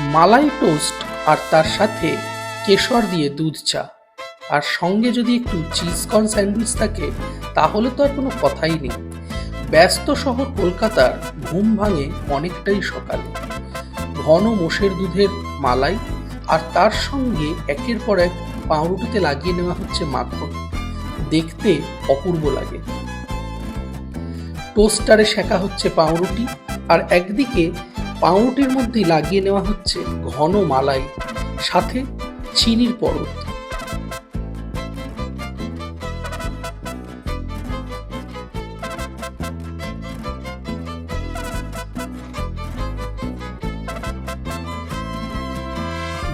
মালাই toast আর তার সাথে কেশর দিয়ে দুধ চা। আর সঙ্গে যদি একটু চিজ কর্ন স্যান্ডউইচ থাকে, তাহলে তো আর কোনো কথাই নেই। ব্যস্ত শহর কলকাতার ঘুম ভাঙে অনেকটাই সকালে। ঘন মোষের দুধের মালাই আর তার সঙ্গে একের পর এক পাউরুটিতে লাগিয়ে নেওয়া হচ্ছে মাখন। দেখতে অপূর্ব লাগে। টোস্টারে শেখা হচ্ছে পাউরুটি আর একদিকে পাউরুটির মধ্যে লাগিয়ে নেওয়া হচ্ছে ঘন মালাই, সাথে চিনির পরত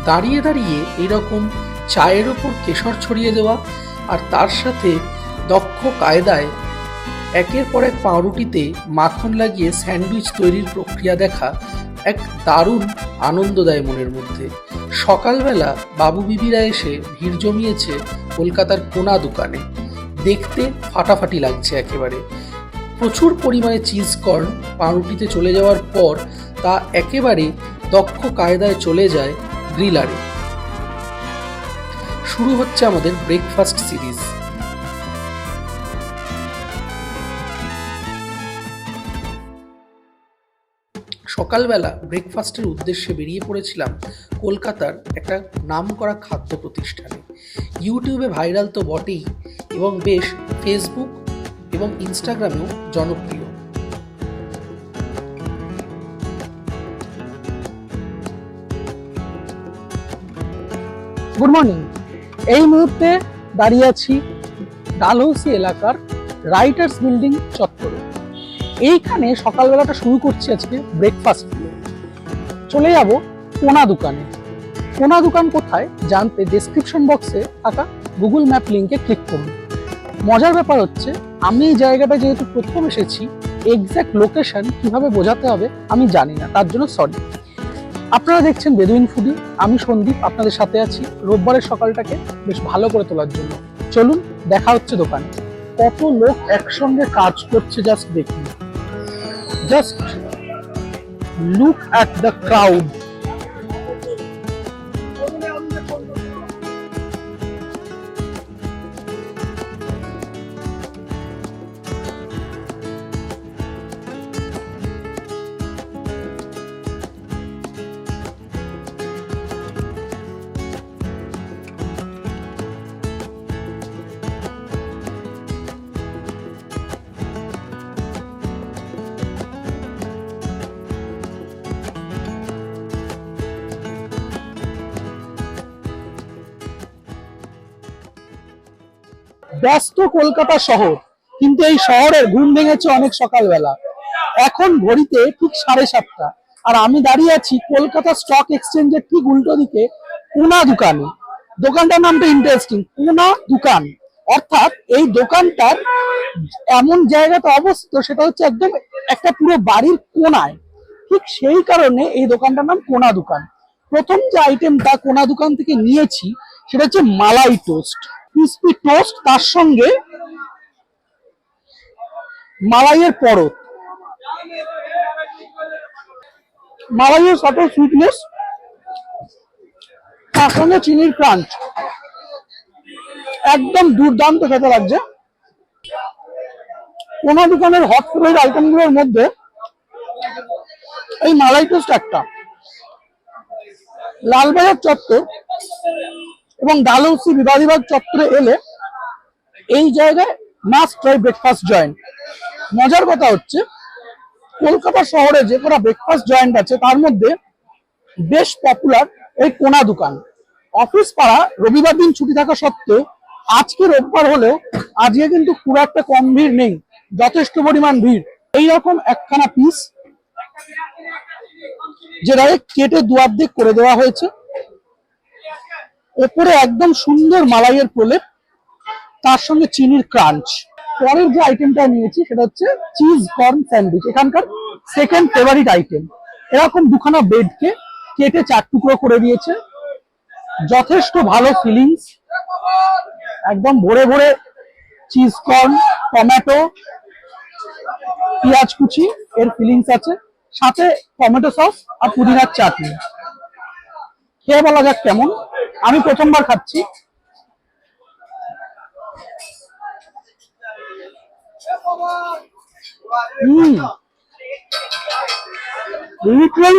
দাঁড়িয়ে দাঁড়িয়ে এরকম চায়ের ওপর কেশর ছড়িয়ে দেওয়া আর তার সাথে দক্ষ কায়দায় একের পর এক পাউরুটিতে মাখন লাগিয়ে স্যান্ডউইচ তৈরির প্রক্রিয়া দেখা এক দারুণ আনন্দ দেয় মনের মধ্যে। সকালবেলা বাবু বিবিরা এসে ভিড় জমিয়েছে কলকাতার কোনা দোকানে। দেখতে ফাটাফাটি লাগছে একেবারে। প্রচুর পরিমাণে চিজ কর্ন পাউরুটিতে চলে যাওয়ার পর তা একেবারে দক্ষ কায়দায় চলে যায় গ্রিলারে। শুরু হচ্ছে আমাদের ব্রেকফাস্ট সিরিজ। সকালবেলা ব্রেকফাস্টের উদ্দেশ্যে বেরিয়ে পড়েছিলাম কলকাতার একটা নামকরা খাদ্য প্রতিষ্ঠানে। ইউটিউবে ভাইরাল তো বটেই এবং বেশ ফেসবুক এবং ইনস্টাগ্রামেও জনপ্রিয়। গুড মর্নিং এই মুহূর্তে দাঁড়িয়ে আছি ডালহৌসি এলাকার রাইটার্স বিল্ডিং চত্বরে। এইখানে সকালবেলাটা শুরু করছি আজকে ব্রেকফাস্ট চলে যাব কোনা দোকানে। কোনা দোকান কোথায় জানতে ডেসক্রিপশন বক্সে থাকা গুগল ম্যাপ লিঙ্কে ক্লিক করুন। মজার ব্যাপার হচ্ছে, আমি এই জায়গাটা যেহেতু প্রথম এসেছি এক্স্যাক্ট লোকেশন কীভাবে বোঝাতে হবে আমি জানি না, তার জন্য সরি আপনারা দেখছেন বেদুইন ফুডি আমি সন্দীপ, আপনাদের সাথে আছি রোববারের সকালটাকে বেশ ভালো করে তোলার জন্য। চলুন, দেখা হচ্ছে দোকানে। কত লোক একসঙ্গে কাজ করছে জাস্ট দেখুন। Just look at the crowd ব্যস্ত কলকাতা শহর, কিন্তু এই শহরের ঘুম ভেঙেছে অনেক সকালবেলা। এখন ঘড়িতে ঠিক সাড়ে সাতটা, আর আমি দাঁড়িয়ে আছি কলকাতা স্টক এক্সচেঞ্জের ঠিক উল্টো দিকে পুনা দোকানে। দোকানটার নামটা ইন্টারেস্টিং পুনা দোকান। অর্থাৎ এই দোকানটার এমন জায়গাতে অবস্থিত, সেটা হচ্ছে একদম একটা পুরো বাড়ির কোনায়। ঠিক সেই কারণে এই দোকানটার নাম কোনা দোকান। প্রথম যে আইটেমটা কোনা দোকান থেকে নিয়েছি, সেটা হচ্ছে মালাই টোস্ট ক্রিসপি টোস্ট তার সঙ্গে মালাইয়ের পরত। মালাইয়ের সাথে সুইটনেস তার সঙ্গে চিনির ক্রাঞ্চ একদম দুর্দান্ত খেতে লাগছে। কোন দোকানের হট ফেভারিট আইটেমগুলোর মধ্যে এই মালাই টোস্ট একটা। লালবাজার চত্বর এবং ডালহৌসি বিবাদীবাগ চত্বরে এলে এই জায়গায় মাস্ট ট্রাই ব্রেকফাস্ট জয়েন্ট মজার কথা হচ্ছে, কলকাতা শহরে যে কটা ব্রেকফাস্ট জয়েন্ট আছে, তার মধ্যে বেশ পপুলার এই কোনা দোকান। অফিস পাড়া রবিবার দিন ছুটি থাকা সত্ত্বেও আজকে রোববার হলেও আজকে কিন্তু খুব একটা কম ভিড় নেই, যথেষ্ট পরিমাণ ভিড়। এইরকম একখানা পিস যেটা কেটে দুয়ার্ধেক করে দেওয়া হয়েছে। ওপরে একদম সুন্দর মালাইয়ের প্রলেপ, তার সঙ্গে চিনির ক্রাঞ্চ। পরের যে আইটেমটা নিয়েছি, সেটা হচ্ছে চিজ কর্ন স্যান্ডউইচ এখানকার সেকেন্ড ফেভারিট আইটেম এরকম দুখানা বেডকে কেটে চার টুকরো করে দিয়েছে। যথেষ্ট ভালো ফিলিংস একদম ভরে ভরে চিজ কর্ন টমেটো পেঁয়াজ কুচি, এর ফিলিংস আছে। সাথে টমেটো সস আর পুদিনার চাটনি। খেয়ে বলা যাক কেমন। আমি প্রথমবার খাচ্ছি।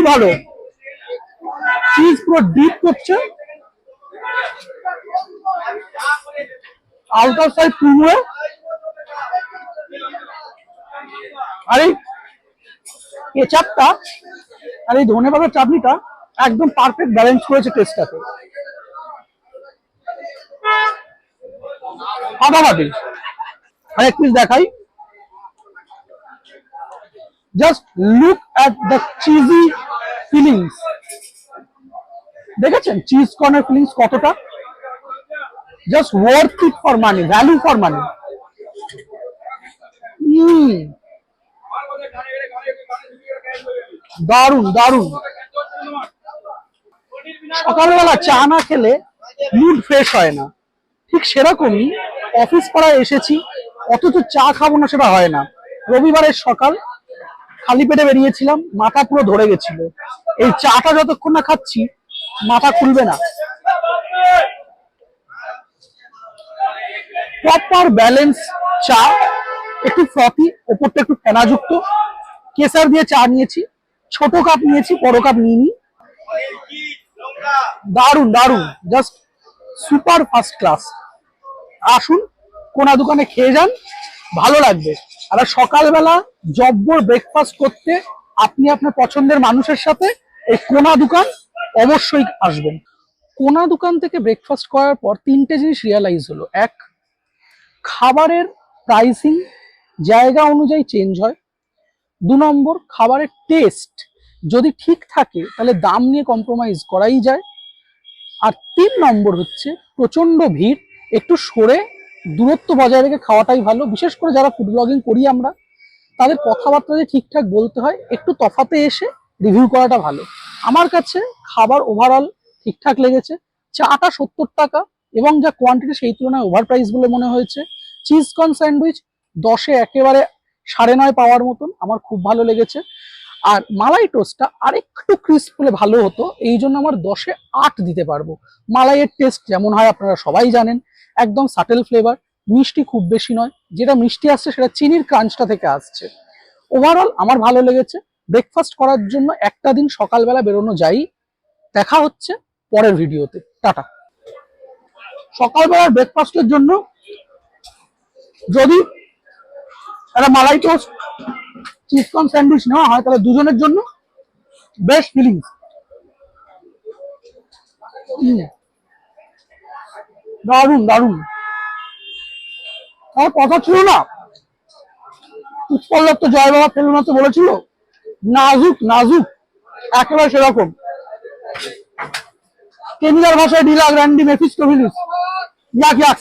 ভালো। চিজ পুরো ডিপ করছে। আউটার সাইড কুমড়ে আর কেচাপটা আর এই ধনে পাতার চাটনিটা একদম পারফেক্ট ব্যালেন্স করেছে টেস্টটাকে ফাটাফাটি আর এক পিস দেখাই। Just look at the cheesy fillings দেখেছেন চিজ কর্নার ফিলিংস কতটা? Just worth it for money value for money দারুণ দারুণ সকালবেলা চা না খেলে মুড ফ্রেশ হয় না। ঠিক সেরকমই অফিস পাড়ায় এসেছি, অথচ চা খাব না সেটা হয় না। রবিবারের সকাল, খালি পেটে বেরিয়েছিলাম, মাথা পুরো ধরে গেছিল। এই চাটা যতক্ষণ না খাচ্ছি, মাথা খুলবে না। প্রপার ব্যালেন্স চা, একটু ফ্রথি ওপরটা একটু ফেনাযুক্ত। কেসার দিয়ে চা নিয়েছি, ছোট কাপ নিয়েছি, বড় কাপ নিইনি। দারুণ দারুণ জাস্ট সুপার ফার্স্ট ক্লাস আসুন, কোনা দোকানে খেয়ে যান, ভালো লাগবে। আর সকালবেলা জব্বর ব্রেকফাস্ট করতে আপনি আপনার পছন্দের মানুষের সাথে এই কোনা দোকান অবশ্যই আসবেন। কোনা দোকান থেকে ব্রেকফাস্ট করার পর তিনটে জিনিস রিয়ালাইজ হলো। এক, খাবারের প্রাইসিং জায়গা অনুযায়ী চেঞ্জ হয়। দু নম্বর, খাবারের টেস্ট যদি ঠিক থাকে, তাহলে দাম নিয়ে কম্প্রোমাইজ করাই যায়। আর তিন নম্বর হচ্ছে প্রচণ্ড ভিড়। একটু সরে দূরত্ব বজায় রেখে খাওয়াটাই ভালো। বিশেষ করে যারা ফুড ব্লগিং করি আমরা, তাদের কথাবার্তা যে ঠিকঠাক বলতে হয়, একটু তফাতে এসে রিভিউ করাটা ভালো। আমার কাছে খাবার ওভারঅল ঠিকঠাক লেগেছে। চাটা সত্তর টাকা এবং যা কোয়ান্টিটি সেই তুলনায় ওভার প্রাইস বলে মনে হয়েছে। চিজ কর্ন স্যান্ডউইচ দশে একেবারে সাড়ে নয় পাওয়ার মতন, আমার খুব ভালো লেগেছে। আর মালাই টোস্টটা আরেকটু ক্রিস্প হলে ভালো হতো, এই জন্য আমার দশে আট দিতে পারব। মালাইয়ের টেস্ট যেমন হয় আপনারা সবাই জানেন। একদম সাটেল ফ্লেভার মিষ্টি খুব বেশি নয়। যেটা মিষ্টি আসছে সেটা চিনির ক্রাঞ্চটা থেকে আসছে। ওভারঅল আমার ভালো লেগেছে। ব্রেকফাস্ট করার জন্য একটা দিন সকালবেলা বেরোনো যাই। দেখা হচ্ছে পরের ভিডিওতে। টাটা। সকালবেলার ব্রেকফাস্টের জন্য যদি একটা মালাই টোস্ট চিজকন স্যান্ডউইচ নেওয়া হয়, তাহলে দুজনের জন্য বেস্ট ফিলিংস দারুণ দারুণ আমার কথা ছিল না। উৎপল দত্ত জয় বাবা তো বলেছিল, নাজুক নাজুক, একেবারে সেরকম। কেনিয়ার ভাষায় ডিলা গ্র্যান্ডি মেফিস্টোভিলিস ইয়াক ইয়াক।